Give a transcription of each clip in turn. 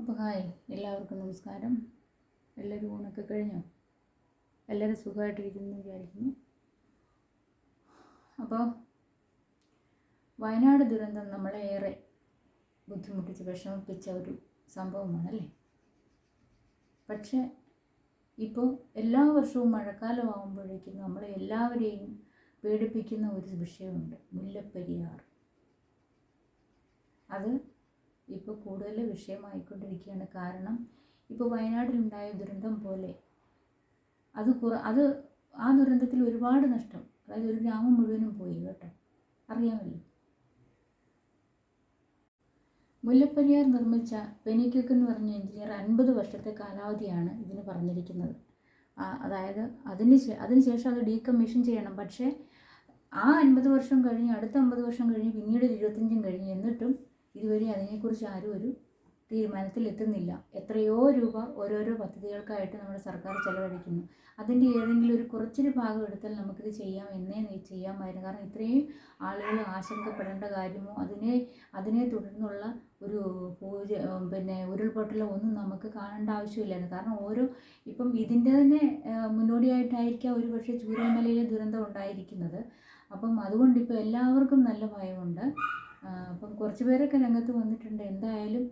അപ്പോൾ ഹായ് എല്ലാവർക്കും നമസ്കാരം. എല്ലാവരും ഊണൊക്കെ കഴിഞ്ഞോ? എല്ലാവരും സുഖമായിട്ടിരിക്കുന്നു എന്ന് വിചാരിക്കുന്നു. അപ്പോൾ വയനാട് ദുരന്തം നമ്മളെ ഏറെ ബുദ്ധിമുട്ടിച്ച് വിഷമിപ്പിച്ച ഒരു സംഭവമാണല്ലേ? പക്ഷേ ഇപ്പോൾ എല്ലാ വർഷവും മഴക്കാലം മഴക്കാലമാകുമ്പോഴേക്കും നമ്മളെ എല്ലാവരെയും പേടിപ്പിക്കുന്ന ഒരു വിഷയമുണ്ട് മുല്ലപ്പെരിയാർ. അത് ഇപ്പോൾ കൂടുതൽ വിഷയമായിക്കൊണ്ടിരിക്കുകയാണ്. കാരണം ഇപ്പോൾ വയനാട്ടിലുണ്ടായ ദുരന്തം പോലെ അത് കുറ അത് ആ ദുരന്തത്തിൽ ഒരുപാട് നഷ്ടം. അതായത് ഒരു ഗ്രാമം മുഴുവനും പോയി കേട്ടോ. അറിയാമല്ലോ? മുല്ലപ്പെരിയാർ നിർമ്മിച്ച പെനിക്വിക്ക് എന്ന് പറഞ്ഞ എഞ്ചിനീയർ അൻപത് വർഷത്തെ കാലാവധിയാണ് ഇതിന് പറഞ്ഞിരിക്കുന്നത്. അതായത് അതിന് അതിനുശേഷം അതിന് ശേഷം അത് ഡീകമ്മീഷൻ ചെയ്യണം. പക്ഷേ ആ അൻപത് വർഷം കഴിഞ്ഞ് അടുത്ത അമ്പത് വർഷം കഴിഞ്ഞ് പിന്നീട് ഇരുപത്തഞ്ചും കഴിഞ്ഞ് എന്നിട്ടും ഇതുവരെ അതിനെക്കുറിച്ച് ആരും ഒരു തീരുമാനത്തിലെത്തുന്നില്ല. എത്രയോ രൂപ ഓരോരോ പദ്ധതികൾക്കായിട്ട് നമ്മുടെ സർക്കാർ ചെലവഴിക്കുന്നു. അതിന്റെ ഏതെങ്കിലും ഒരു കുറച്ചൊരു ഭാഗം എടുത്താൽ നമുക്കിത് ചെയ്യാം എന്നേ ചെയ്യാമായിരുന്നു. കാരണം ഇത്രയും ആളുകൾ ആശങ്കപ്പെടേണ്ട കാര്യമോ അതിനെ അതിനെ തുടർന്നുള്ള ഒരു പൂജ പിന്നെ ഉരുൾപൊട്ടലോ ഒന്നും നമുക്ക് കാണേണ്ട ആവശ്യമില്ലായിരുന്നു. കാരണം ഓരോ ഇപ്പം ഇതിന്റെ തന്നെ മുന്നോടിയായിട്ടായിരിക്കാം ഒരു പക്ഷേ ചൂരാമലയിലെ ദുരന്തം ഉണ്ടായിരിക്കുന്നത്. അപ്പം അതുകൊണ്ട് ഇപ്പോൾ എല്ലാവർക്കും നല്ല ഭയമുണ്ട്. അപ്പം കുറച്ച് പേരൊക്കെ രംഗത്ത് വന്നിട്ടുണ്ട്. എന്തായാലും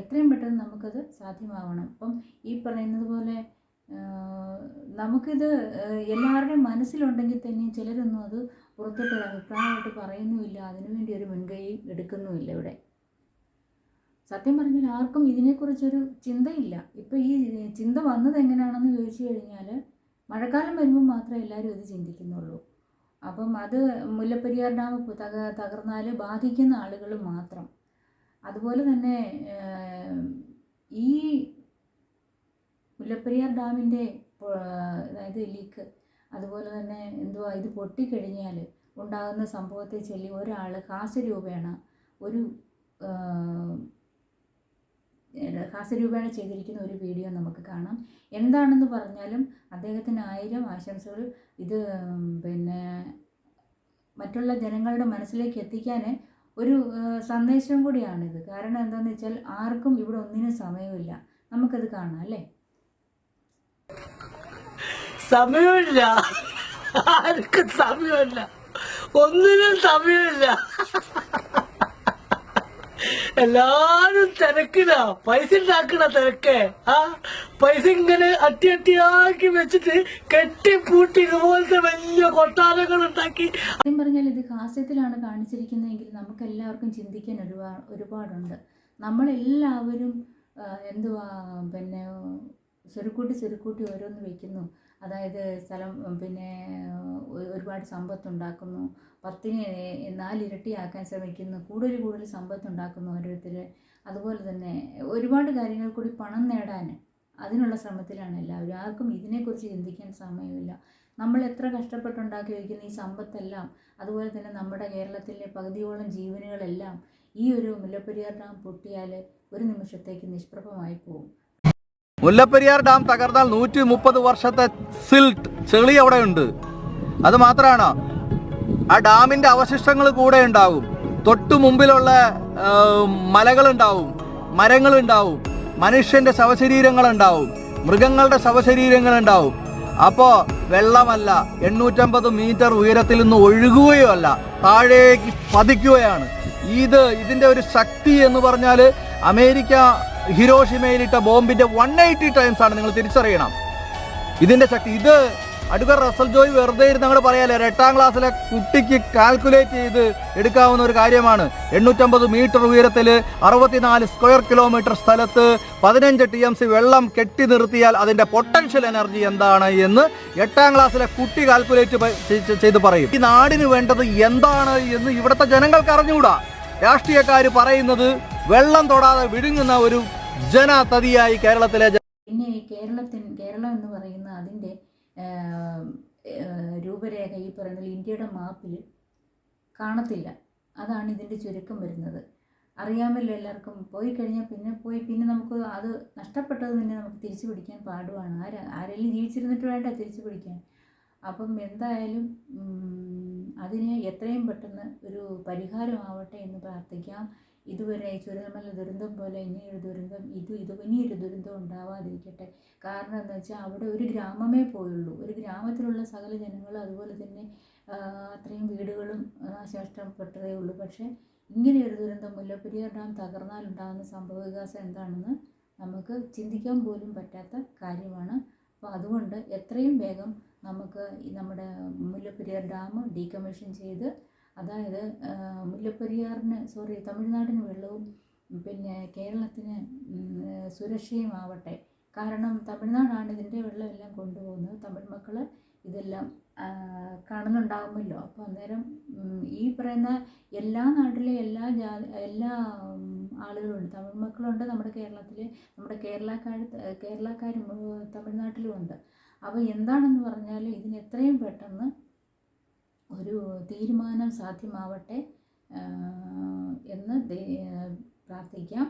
എത്രയും പെട്ടെന്ന് നമുക്കത് സാധ്യമാവണം. അപ്പം ഈ പറയുന്നത് പോലെ നമുക്കിത് എല്ലാവരുടെയും മനസ്സിലുണ്ടെങ്കിൽ തന്നെയും ചിലരൊന്നും അത് പുറത്തോട്ടൊരു അഭിപ്രായമായിട്ട് പറയുന്നുമില്ല. അതിനുവേണ്ടി ഒരു മുൻകൈ എടുക്കുന്നുമില്ല ഇവിടെ. സത്യം പറഞ്ഞാൽ ആർക്കും ഇതിനെക്കുറിച്ചൊരു ചിന്തയില്ല. ഇപ്പോൾ ഈ ചിന്ത വന്നത് എങ്ങനെയാണെന്ന് ചോദിച്ചു കഴിഞ്ഞാൽ മഴക്കാലം വരുമ്പോൾ മാത്രമേ എല്ലാവരും ഇത് ചിന്തിക്കുന്നുള്ളൂ. അപ്പം അത് മുല്ലപ്പെരിയാർ ഡാം തക തകർന്നാൽ ബാധിക്കുന്ന ആളുകൾ മാത്രം. അതുപോലെ തന്നെ ഈ മുല്ലപ്പെരിയാർ ഡാമിന്റെ അതായത് ലീക്ക് അതുപോലെ തന്നെ എന്തുവാ ഇത് പൊട്ടിക്കഴിഞ്ഞാൽ ഉണ്ടാകുന്ന സംഭവത്തെ ചൊല്ലി ഒരാൾ കാശ് രൂപേണ ഒരു ഹാസ്യരൂപേണ ചെയ്തിരിക്കുന്ന ഒരു വീഡിയോ നമുക്ക് കാണാം. എന്താണെന്ന് പറഞ്ഞാലും അദ്ദേഹത്തിന് ആയിരം ആശംസകൾ. ഇത് പിന്നെ മറ്റുള്ള ജനങ്ങളുടെ മനസ്സിലേക്ക് എത്തിക്കാൻ ഒരു സന്ദേശം കൂടിയാണിത്. കാരണം എന്താണെന്ന് വെച്ചാൽ ആർക്കും ഇവിടെ ഒന്നിനും സമയമില്ല. നമുക്കത് കാണാം അല്ലേ? സമയമില്ല. ആർക്കും സമയമില്ല. ഒന്നിനും സമയമില്ല. എല്ലാരും തിരക്കിടാ പൈസ ഉണ്ടാക്കണ തിരക്കേ. ആ പൈസ ഇങ്ങനെ അട്ടി അട്ടിയാക്കി വെച്ചിട്ട് കെട്ടിപ്പൂട്ടി ഇതുപോലത്തെ വലിയ കൊട്ടാരങ്ങൾ ഉണ്ടാക്കി. ആദ്യം പറഞ്ഞാൽ ഇത് ഹാസ്യത്തിലാണ് കാണിച്ചിരിക്കുന്നതെങ്കിൽ നമുക്ക് എല്ലാവർക്കും ചിന്തിക്കാൻ ഒരുപാട് ഒരുപാടുണ്ട്. നമ്മളെല്ലാവരും എന്തുവാ പിന്നെ സ്വരുക്കൂട്ടി സ്വരുക്കൂട്ടി ഓരോന്ന് വെക്കുന്നു. അതായത് സ്ഥലം പിന്നെ ഒരുപാട് സമ്പത്തുണ്ടാക്കുന്നു. പത്തിനെ നാലിരട്ടിയാക്കാൻ ശ്രമിക്കുന്നു. കൂടുതൽ കൂടുതൽ സമ്പത്തുണ്ടാക്കുന്നു ഓരോരുത്തർ അതുപോലെ തന്നെ ഒരുപാട് കാര്യങ്ങൾ കൂടി പണം നേടാൻ അതിനുള്ള ശ്രമത്തിലാണ് എല്ലാവരും. ആർക്കും ഇതിനെക്കുറിച്ച് ചിന്തിക്കാൻ സമയമില്ല. നമ്മൾ എത്ര കഷ്ടപ്പെട്ടുണ്ടാക്കി വയ്ക്കുന്ന ഈ സമ്പത്തെല്ലാം. അതുപോലെ തന്നെ നമ്മുടെ കേരളത്തിലെ പകുതിയോളം ജീവനുകളെല്ലാം ഈ ഒരു മുല്ലപ്പെരിയാർ ഡാം പൊട്ടിയാൽ ഒരു നിമിഷത്തേക്ക് നിഷ്പ്രഭമായി പോകും മുല്ലപ്പെരിയാർ ഡാം തകർന്നാൽ നൂറ്റി മുപ്പത് വർഷത്തെ സിൽട്ട് ചെളി അവിടെ ഉണ്ട് അത് മാത്രമാണ് ആ ഡാമിന്റെ അവശിഷ്ടങ്ങൾ കൂടെ ഉണ്ടാവും. തൊട്ടു മുമ്പിലുള്ള മരങ്ങൾ ഉണ്ടാവും മനുഷ്യന്റെ ശവശരീരങ്ങൾ ഉണ്ടാവും മൃഗങ്ങളുടെ ശവശരീരങ്ങൾ ഉണ്ടാവും അപ്പോ വെള്ളമല്ല എണ്ണൂറ്റമ്പത് മീറ്റർ ഉയരത്തിൽ നിന്ന് ഒഴുകുകയോ അല്ല താഴേക്ക് പതിക്കുകയാണ്. ഇത് ഇതിന്റെ ഒരു ശക്തി എന്ന് പറഞ്ഞാൽ അമേരിക്ക ഹിരോഷിമയിലിട്ട ബോംബിന്റെ വൺ എയ്റ്റി ടൈംസ് ആണ് നിങ്ങൾ തിരിച്ചറിയണം. ഇതിന്റെ ശക്തി ഇത് അടുക്കർ റസൽ ജോയ് വെറുതെ ഇരുന്ന് അങ്ങോട്ട് പറയാല്ലേ എട്ടാം ക്ലാസ്സിലെ കുട്ടിക്ക് കാൽക്കുലേറ്റ് ചെയ്ത് എടുക്കാവുന്ന ഒരു കാര്യമാണ്. എണ്ണൂറ്റമ്പത് മീറ്റർ ഉയരത്തിൽ അറുപത്തിനാല് സ്ക്വയർ കിലോമീറ്റർ സ്ഥലത്ത് പതിനഞ്ച് ടി എം സി വെള്ളം കെട്ടി നിർത്തിയാൽ അതിന്റെ പൊട്ടൻഷ്യൽ എനർജി എന്താണ് എന്ന് എട്ടാം ക്ലാസ്സിലെ കുട്ടി കാൽക്കുലേറ്റ് ചെയ്ത് പറയും. ഈ നാടിന് വേണ്ടത് എന്താണ് എന്ന് ഇവിടുത്തെ ജനങ്ങൾക്ക് അറിഞ്ഞുകൂടാ. രാഷ്ട്രീയക്കാർ പറയുന്നത് വെള്ളം തൊടാതെ വിഴുങ്ങുന്ന ഒരു ജനതതിയായി കേരളത്തിലെ പിന്നെ ഈ കേരളത്തിന് കേരളം എന്ന് പറയുന്ന അതിന്റെ രൂപരേഖ ഈ പറയുന്ന ഇന്ത്യയുടെ മാപ്പിൽ കാണത്തില്ല. അതാണ് ഇതിന്റെ ചുരുക്കം വരുന്നത്. അറിയാമല്ലോ എല്ലാവർക്കും പോയി കഴിഞ്ഞാൽ പിന്നെ പോയി പിന്നെ നമുക്ക് അത് നഷ്ടപ്പെട്ടത് പിന്നെ നമുക്ക് തിരിച്ചു പിടിക്കാൻ പാടുവാണ്. ആരാ ആരെങ്കിലും ജീവിച്ചിരുന്നിട്ട് വേണ്ട തിരിച്ചു പിടിക്കാൻ? അപ്പം എന്തായാലും അതിന് എത്രയും പെട്ടെന്ന് ഒരു പരിഹാരമാവട്ടെ എന്ന് പ്രാർത്ഥിക്കാം. ഇതുവരെ ചുരൽമല ദുരന്തം പോലെ ഇനിയൊരു ദുരന്തം ഇത് ഇത് ഇനിയൊരു ദുരന്തം ഉണ്ടാവാതിരിക്കട്ടെ. കാരണം എന്ന് വെച്ചാൽ അവിടെ ഒരു ഗ്രാമമേ പോയുള്ളൂ. ഒരു ഗ്രാമത്തിലുള്ള സകല ജനങ്ങളും അതുപോലെ തന്നെ അത്രയും വീടുകളും നാശനഷ്ടപ്പെട്ടതേ ഉള്ളൂ. പക്ഷേ ഇങ്ങനെയൊരു ദുരന്തം മുല്ലപ്പെരിയാർ ഡാം തകർന്നാൽ ഉണ്ടാകുന്ന സംഭവവികാസം എന്താണെന്ന് നമുക്ക് ചിന്തിക്കാൻ പോലും പറ്റാത്ത കാര്യമാണ്. അപ്പോൾ അതുകൊണ്ട് എത്രയും വേഗം നമുക്ക് നമ്മുടെ മുല്ലപ്പെരിയാർ ഡാം ഡീകമ്മീഷൻ ചെയ്ത് അതായത് മുല്ലപ്പെരിയാറിന് സോറി തമിഴ്നാടിന് വെള്ളവും പിന്നെ കേരളത്തിന് സുരക്ഷയും ആവട്ടെ. കാരണം തമിഴ്നാടാണ് ഇതിന്റെ വെള്ളമെല്ലാം കൊണ്ടുപോകുന്നത്. തമിഴ് മക്കൾ ഇതെല്ലാം കാണുന്നുണ്ടാകുമല്ലോ അപ്പോൾ അന്നേരം ഈ പറയുന്ന എല്ലാ നാട്ടിലെ എല്ലാ ജാ എല്ലാ ആളുകളുണ്ട്. തമിഴ് മക്കളുണ്ട് നമ്മുടെ കേരളത്തിൽ നമ്മുടെ കേരളക്കാർ കേരളക്കാരും തമിഴ്നാട്ടിലുമുണ്ട്. അപ്പോൾ എന്താണെന്ന് പറഞ്ഞാൽ ഇതിന് എത്രയും പെട്ടെന്ന് ഒരു തീരുമാനം സാധ്യമാവട്ടെ എന്ന് പ്രാർത്ഥിക്കാം.